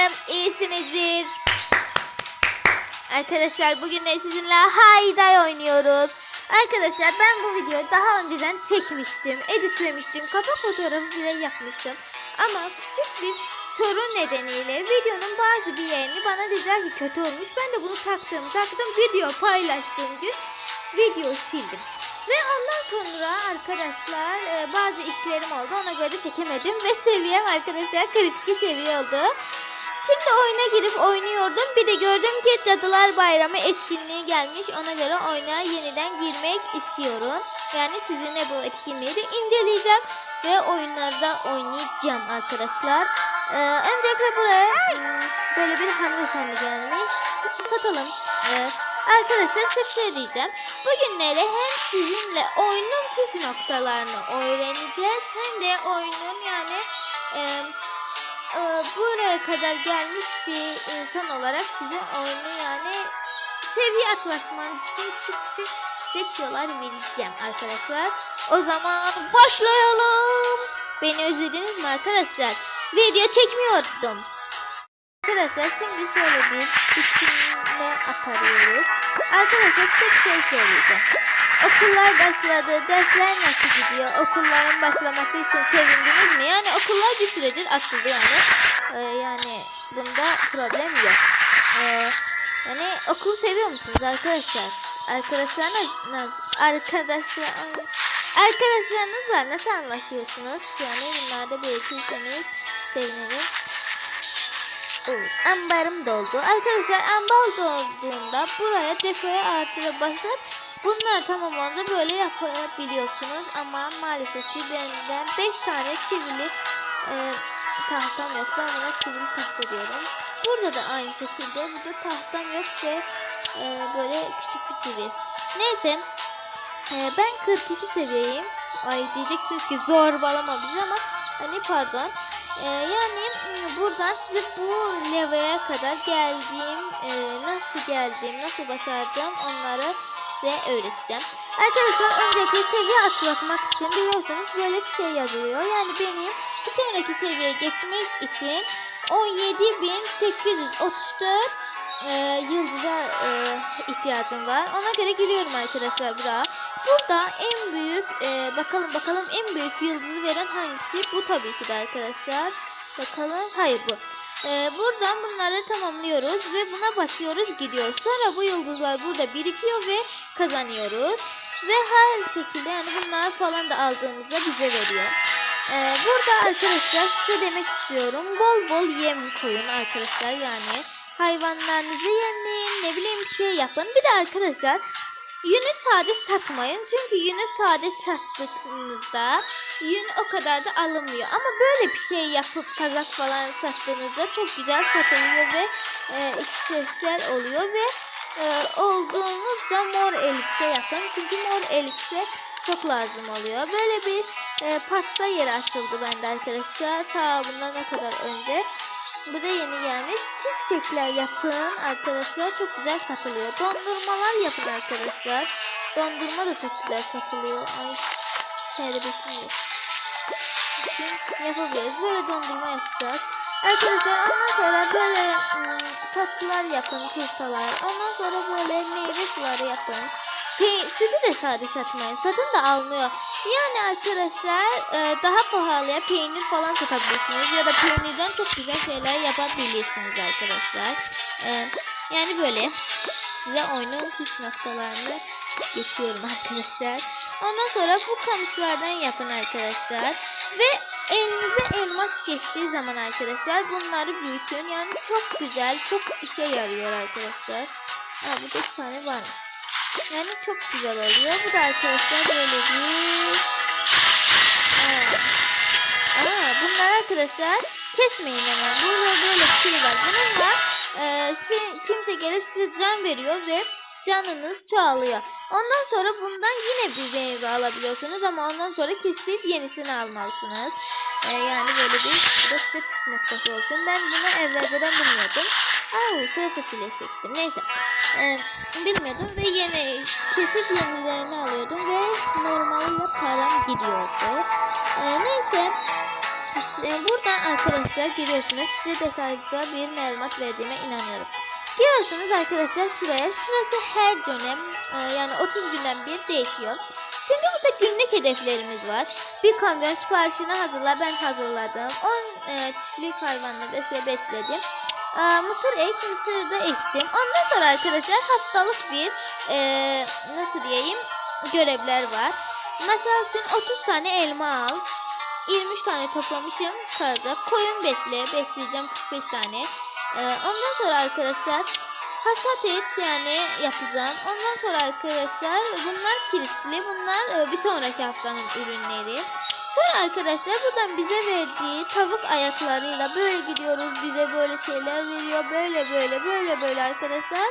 Umarım iyisinizdir. Arkadaşlar bugün de sizinle Hayday oynuyoruz. Arkadaşlar ben bu videoyu daha önceden çekmiştim, editlemiştim, kapak fotoğrafı bile yapmıştım. Ama küçük bir sorun nedeniyle videonun bazı bir yerini bana dediler ki kötü olmuş. Ben de bunu taktım, taktım video paylaştığım gün video sildim. Ve ondan sonra arkadaşlar e, bazı işlerim oldu. Ona göre çekemedim ve seviyem arkadaşlar 42 seviye oldu. Şimdi oyuna girip oynuyordum. Bir de gördüm ki Cadılar Bayramı etkinliği gelmiş. Ona göre oyuna yeniden girmek istiyorum. Yani sizinle bu etkinliği de inceleyeceğim. Ve oyunlarda oynayacağım arkadaşlar. Ee, öncelikle buraya hmm, böyle bir hanımefendi gelmiş. Satalım. Ee, arkadaşlar size şey diyeceğim. Bugünleri hem sizinle oyunun püf noktalarını öğreneceğiz. Hem de oyunun yani... Buraya kadar gelmiş bir insan olarak size oyunu yani seviye atlatman için küçük küçük seçiyorlar vereceğim arkadaşlar. O zaman başlayalım. Beni özlediniz mi arkadaşlar? Video çekmiyordum. Arkadaşlar şimdi şöyle bir bitirme aparıyoruz. Arkadaşlar size şey söyleyeceğim. Okullar başladı. Dersler nasıl gidiyor? Okulların başlaması için sevindiniz mi? Yani bir süredir açıldı yani. Ee, yani bunda problem yok. Ee, yani okulu seviyor musunuz arkadaşlar? Arkadaşlarınız arkadaşlar arkadaşlarınızla nasıl anlaşıyorsunuz? Yani bunlarda belirtirseniz sevinirim. Oo, ambarım doldu. Arkadaşlar ambar dolduğunda buraya depoya artıra basıp bunlar tamam olunca böyle yapabiliyorsunuz. Ama maalesef ki benden 5 tane çivili e, tahtam yok. Ben buna çivili tahta diyorum. Burada da aynı şekilde. Burada tahtam yok ve e, böyle küçük bir çivi. Neyse. E, ben 42 seviyeyim. Ay diyeceksiniz ki zorbalama bizi ama hani pardon. Ee, yani buradan size bu leveye kadar geldiğim, e, nasıl geldiğim, nasıl başardım onları size öğreteceğim. Arkadaşlar önceki seviye atlatmak için biliyorsunuz böyle bir şey yazılıyor. Yani benim bir sonraki seviyeye geçmek için 17.834 e, yıldıza e, ihtiyacım var. Ona göre giriyorum arkadaşlar buraya. Burada en büyük e, bakalım bakalım en büyük yıldızı veren hangisi? Bu tabii ki de arkadaşlar. Bakalım. Hayır bu. E, buradan bunları tamamlıyoruz ve buna basıyoruz gidiyor. Sonra bu yıldızlar burada birikiyor ve kazanıyoruz. Ve her şekilde yani bunlar falan da aldığımızda bize veriyor. E, burada arkadaşlar size demek istiyorum. Bol bol yem koyun arkadaşlar yani. Hayvanlarınızı yemleyin ne bileyim bir şey yapın. Bir de arkadaşlar Yünü sade satmayın. Çünkü yünü sade sattığınızda yün o kadar da alınmıyor. Ama böyle bir şey yapıp kazak falan sattığınızda çok güzel satılıyor ve e, işlevsel oluyor ve e, olduğunuzda mor elbise yapın. Çünkü mor elbise çok lazım oluyor. Böyle bir e, pasta yeri açıldı bende arkadaşlar. Ta bundan ne kadar önce. Bu da yeni gelmiş. Cheesecake'ler yapın arkadaşlar. Çok güzel satılıyor. Dondurmalar yapın arkadaşlar. Dondurma da çok güzel satılıyor. Ay şerbetim yok. Yapabiliriz. Böyle dondurma yapacağız. Arkadaşlar ondan sonra böyle ım, tatlılar yapın. Turtalar. Ondan sonra böyle meyve suları yapın. Pe sütü de sade satmayın. Satın da almıyor. Yani arkadaşlar e, daha pahalıya peynir falan satabilirsiniz. Ya da peynirden çok güzel şeyler yapabilirsiniz arkadaşlar. E, yani böyle size oyunun püf noktalarını geçiyorum arkadaşlar. Ondan sonra bu kamışlardan yapın arkadaşlar. Ve elinize elmas geçtiği zaman arkadaşlar bunları büyütün. Yani çok güzel, çok işe yarıyor arkadaşlar. Ha, burada iki tane var. Yani çok güzel oluyor. Bu da arkadaşlar böyle bir... Aa, bunlar arkadaşlar kesmeyin hemen. Burada böyle bir şey var. Bununla e, kimse gelip size can veriyor ve canınız çoğalıyor. Ondan sonra bundan yine bir meyve alabiliyorsunuz ama ondan sonra kesip yenisini almalısınız. E, yani böyle bir bu da size püf olsun. Ben bunu evvelden bilmiyordum. Aa, sıra fasulye seçtim. Neyse. Ee, bilmiyordum ve yeni kesip yenilerini alıyordum ve normalde param gidiyordu. Ee, neyse. e, buradan arkadaşlar giriyorsunuz. Size detaylıca bir malumat verdiğime inanıyorum. Giriyorsunuz arkadaşlar şuraya. Şurası her dönem e, yani 30 günden bir değişiyor. Şimdi burada günlük hedeflerimiz var. Bir kamyon siparişini hazırla. Ben hazırladım. 10 e, çiftlik hayvanları da size besledim. E, mısır ek, mısır da ektim. Ondan sonra arkadaşlar haftalık bir e, nasıl diyeyim görevler var. Mesela için 30 tane elma al. 23 tane toplamışım karada. Koyun besle. Besleyeceğim 45 tane. Ee, ondan sonra arkadaşlar hasat et yani yapacağım. Ondan sonra arkadaşlar bunlar kilitli. Bunlar e, bir sonraki haftanın ürünleri. Sonra arkadaşlar buradan bize verdiği tavuk ayaklarıyla böyle gidiyoruz. Bize böyle şeyler veriyor. Böyle böyle böyle böyle arkadaşlar.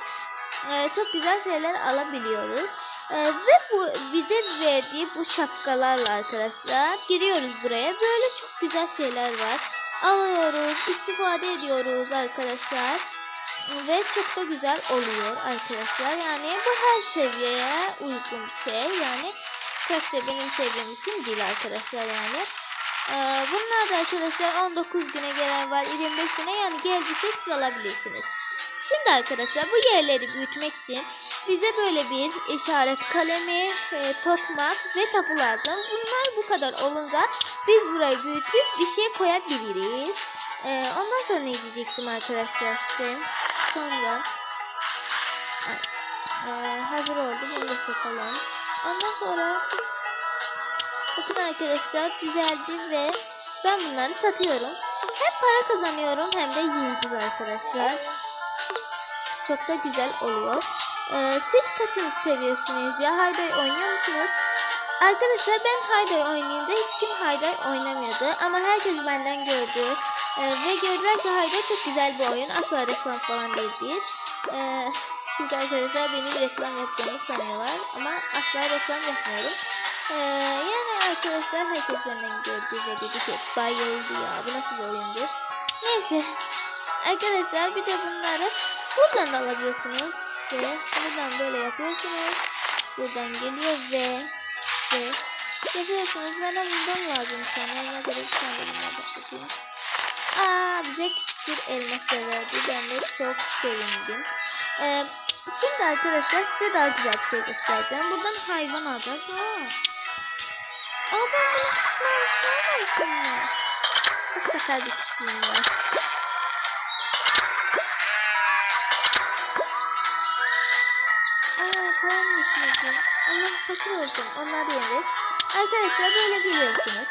Ee, çok güzel şeyler alabiliyoruz. Ee, ve bu bize verdiği bu şapkalarla arkadaşlar giriyoruz buraya. Böyle çok güzel şeyler var. Alıyoruz, istifade ediyoruz arkadaşlar. Ve çok da güzel oluyor arkadaşlar. Yani bu her seviyeye uygun bir şey. Yani sadece benim seviyem için değil arkadaşlar yani. Ee, bunlar da arkadaşlar 19 güne gelen var, 25 güne yani geldikçe siz alabilirsiniz. Şimdi arkadaşlar bu yerleri büyütmek için bize böyle bir işaret kalemi, e, tokmak ve tapu lazım. Bunlar bu kadar olunca biz burayı büyütüp bir şey koyabiliriz. E, ondan sonra ne diyecektim arkadaşlar size? Sonra e, hazır oldu. Bunu da satalım. Ondan sonra bakın arkadaşlar düzeldi ve ben bunları satıyorum. Hem para kazanıyorum hem de yıldız arkadaşlar. Çok da güzel oluyor. Ee, siz kaçıncı seviyorsunuz ya? Hayday oynuyor musunuz? Arkadaşlar ben Hayday oynayınca hiç kim Hayday oynamıyordu. Ama herkes benden gördü. Ee, ve gördüler ki Hayday çok güzel bir oyun. Asla reklam falan değil. Ee, çünkü arkadaşlar benim reklam yaptığımı sanıyorlar. Ama asla reklam yapmıyorum. Ee, yani arkadaşlar herkes benden gördü ve dedi ki bayıldı ya bu nasıl bir oyundur. Neyse. Arkadaşlar bir de bunları buradan da alabiliyorsunuz. Ve buradan böyle yapıyorsunuz. Buradan geliyor ve ve yapıyorsunuz. Bana bundan lazım sana. Ne kadar bir tane bundan. Aa bize küçük bir elmas da verdi. Ben de çok sevindim. Ee, şimdi arkadaşlar size daha güzel bir şey göstereceğim. Buradan hayvan alacağız. Ha. Aa ben bunu kısmı. Çok sakar bir kişiyim var. Aa param yetmedi. Allah fakir oldum. Onları yeriz. Arkadaşlar böyle biliyorsunuz.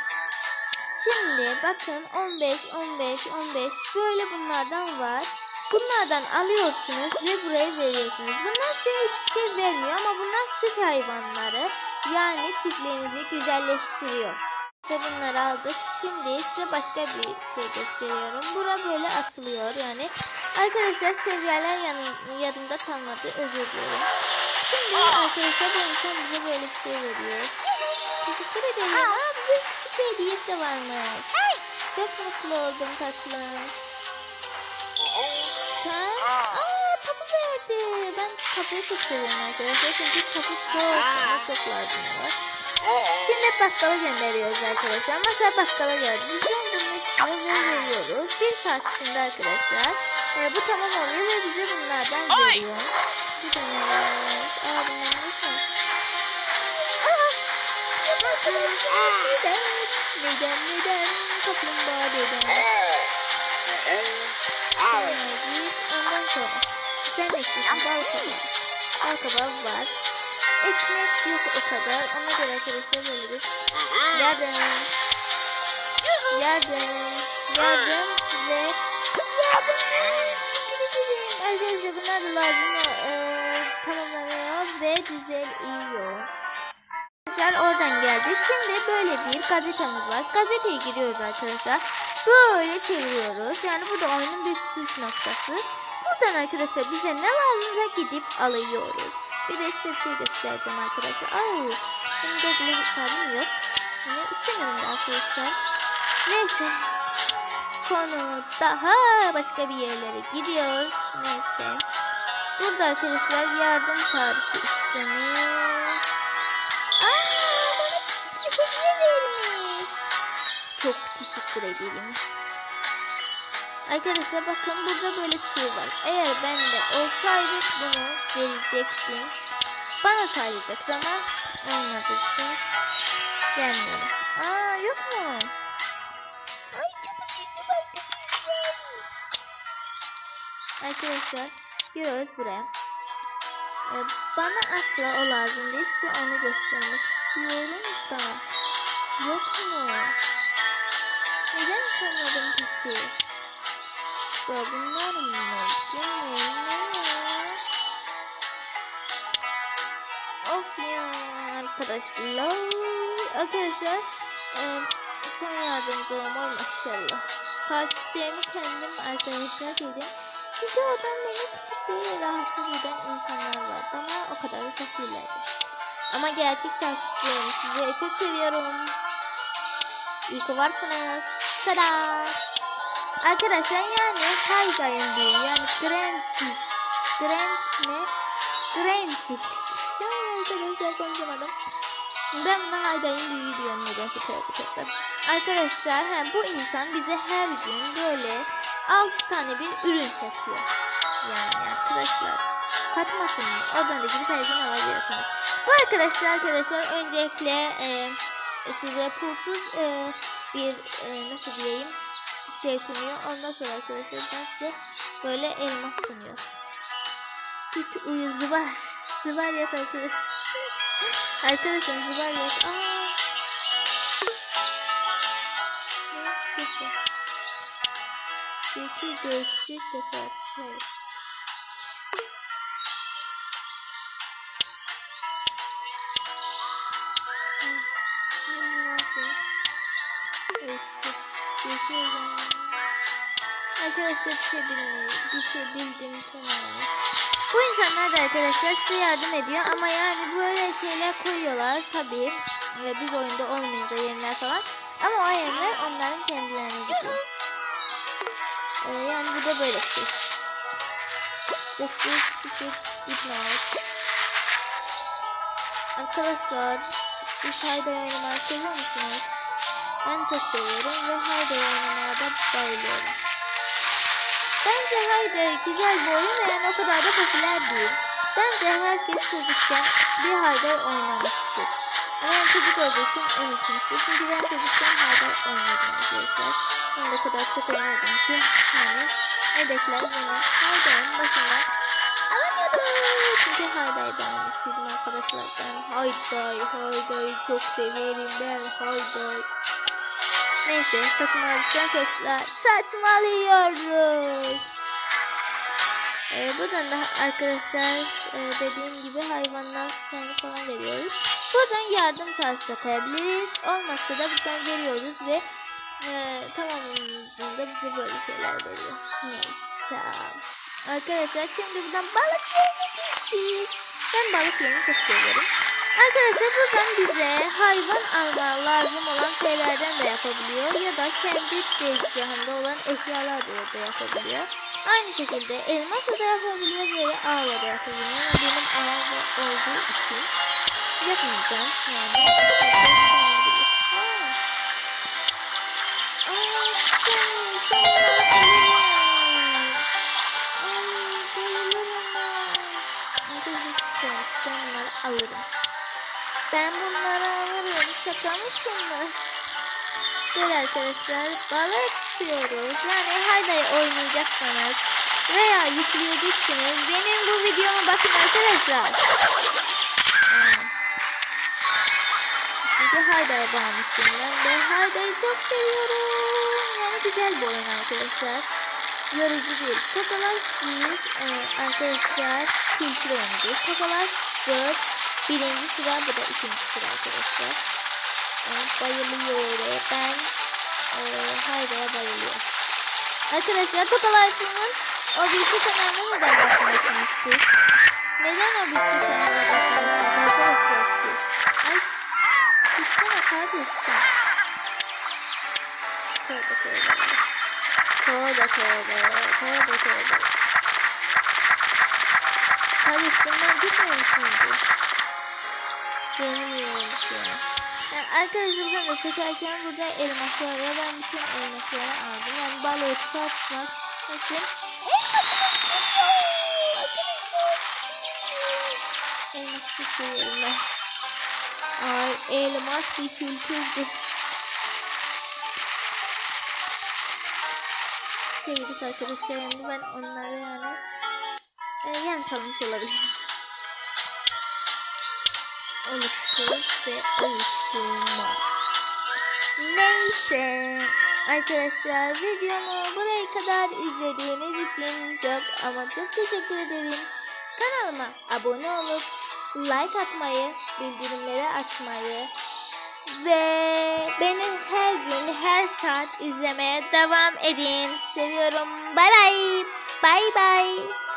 Şimdi bakın 15, 15, 15 böyle bunlardan var. Bunlardan alıyorsunuz ve buraya veriyorsunuz. Bunlar size hiçbir şey vermiyor ama bunlar süt hayvanları. Yani çiftliğinizi güzelleştiriyor. İşte bunları aldık. Şimdi size başka bir şey gösteriyorum. Bura böyle açılıyor yani. Arkadaşlar seviyeler yanım, yarımda kalmadı. Özür dilerim. Şimdi arkadaşlar bu insan bize böyle bir şey veriyor. Teşekkür ederim. Aa bize küçük bir hediye de varmış. Çok mutlu oldum tatlım. Sen? Aa tapu verdi. Ben tapuyu çok seviyorum arkadaşlar. Çünkü tapu çok ama çok lazım var. Şimdi bakkala gönderiyoruz arkadaşlar. Mesela bakkala geldi. Biz de bunu size ve veriyoruz. Bir saat içinde arkadaşlar. E, bu tamam oluyor ve bize bunlardan veriyor. Bir de ne var? Aa bunlar ne ki? Neden? Neden? Neden? Kaplumbağa neden? Sonra git. Ondan sonra. Sen kabağı. Bal kabağı var. Ekmek yok o kadar. Ona göre arkadaşlar böyle bir yardım. Yardım. Yardım ve yardım. Arkadaşlar bunlar da lazım. Ee, tamamlanıyor ve düzeliyor. Arkadaşlar oradan geldik. Şimdi böyle bir gazetemiz var. Gazeteye giriyoruz arkadaşlar. Böyle çeviriyoruz. Yani burada oyunun bir püf noktası. Buradan arkadaşlar bize ne lazımsa gidip alıyoruz. Bir de size şey göstereceğim arkadaşlar. Au, benim Google hesabım yok. Yani istemiyorum da arkadaşlar. Neyse. Konu daha başka bir yerlere gidiyor. Neyse. Burada arkadaşlar yardım çağrısı istemiş. Edeyim. Arkadaşlar bakın burada böyle bir şey var. Eğer ben de olsaydı bunu verecektim. Bana sayacak ama olmadığı için gelmiyor. Aa yok mu? Ay çok üzüldüm arkadaşlar. Arkadaşlar buraya. Ee, bana asla o lazım değil. Size onu göstermek istiyorum da. Yok mu? Neden sanmadım peki? Ya bunlar mı? Bu ne? Of ya arkadaşlar. Arkadaşlar e, son yardımcı olma maşallah. Takipçilerimi kendim arkadaşlar dedim. Çünkü oradan beni küçük böyle rahatsız eden insanlar var. Ama o kadar da çok değillerdi. Ama gerçek takipçilerim sizi çok seviyorum. İyi ki varsınız. Tada! Arkadaşlar yani Hayda'nın bir yani Grand Grand ne? Grand Ya arkadaşlar konuşamadım. Ben bunu Hayda'nın büyüğü diyorum nedense tövbe. Arkadaşlar he, bu insan bize her gün böyle 6 tane bir ürün satıyor. Yani arkadaşlar satmasın mı? Oradan da gidip her gün alabiliyorsunuz. Bu arkadaşlar arkadaşlar öncelikle e, size pulsuz e, bir e, nasıl diyeyim şey sunuyor. Ondan sonra arkadaşlar ben size böyle elmas sunuyor. Hiç uyuz zıbar. Zıbar yat arkadaşlar. arkadaşlar zıbar yat. Aa. Peki geçti sefer. Hayır. Arkadaşlar bir şey bilmiyorum. Bir şey. Bu insanlar da arkadaşlar size yardım ediyor ama yani böyle şeyler koyuyorlar tabii. Ve biz oyunda olmayınca yerler falan. Ama o yerler onların kendilerine gidiyor. Ee, yani bu da böyle bir şey. Destek sıkıp ipnat. Arkadaşlar siz Hayda oynamayı seviyor musunuz? Ben çok seviyorum ve Hayda oynamaya da bayılıyorum. Bence Hayda güzel bir oyun ve yani o kadar da popüler değil. Bence herkes çocukken bir Hayda oynamıştır. Ben çocuk olduğu için unutmuştur. Çünkü ben çocukken Hayda oynuyordum arkadaşlar. Ben o kadar çok oynadım ki yani Ödekiler beni Hayda'nın başından alamıyordu. Çünkü Hayda'yı beğenmiştim arkadaşlar. Ben Hayda'yı, Hayda'yı çok severim ben Hayda'yı. Neyse saçmaladıktan sonra saçmalıyoruz. Ee, buradan da arkadaşlar e, dediğim gibi hayvanlar spermi falan veriyoruz. Buradan yardım da koyabiliriz. Olmazsa da buradan veriyoruz ve e, tamamında bize böyle şeyler veriyor. Neyse. Arkadaşlar şimdi buradan balık yemek Ben balık yemeyi çok. Arkadaşlar buradan bize hayvan alma lazım olan şeylerden de yapabiliyor. Ya da kendi tezgahında olan eşyalar da yapabiliyor. Aynı şekilde elmasla da yapabiliyor ve ağla da yapabiliyor. Benim ağla olduğu için yapmayacağım. Yani. Alırım. Ben bunları alırım. Şaka mısınız? Böyle arkadaşlar balık tutuyoruz. Yani Hayda'yı oynayacaksanız veya yükleyeceksiniz. Benim bu videoma bakın arkadaşlar. Çünkü Hayda'ya bağımlısın ben ve Hayda'yı çok seviyorum. Yani güzel bir oyun arkadaşlar. Yorucu değil. Tokalar biz e, arkadaşlar kültür oyuncu. Tokalar 4 birinci sıra bu da ikinci sıra arkadaşlar. E, bayılıyor. Ben e, Hayda'ya bayılıyorum. Arkadaşlar Tokalar'ın o birisi kanalına neden bakmıyorsunuz siz? Neden o birisi kanalına bakmıyorsunuz arkadaşlar siz? Ay Gitsene kardeşim. Tövbe tövbe. Tövbe tövbe. Tövbe tövbe. Ben gitmiyor musunuz? Benim yerim ya. Yani Arkadaşlar ben de çekerken burada elmas var ya ben bütün elmasları aldım. Yani balığı tutar tutmaz. Arkadaşlar. Elmas seviyorum ben. Ay elmas bir kültürdür. Sevgili arkadaşlar yani ben onları yani e, yem salmış olabilirim. Oluştur ve oluşturma. Neyse. Arkadaşlar videomu buraya kadar izlediğiniz için çok ama çok teşekkür ederim. Kanalıma abone olup like atmayı, bildirimleri açmayı ve beni her gün her saat izlemeye devam edin. Seviyorum. Bay bay. Bay bay.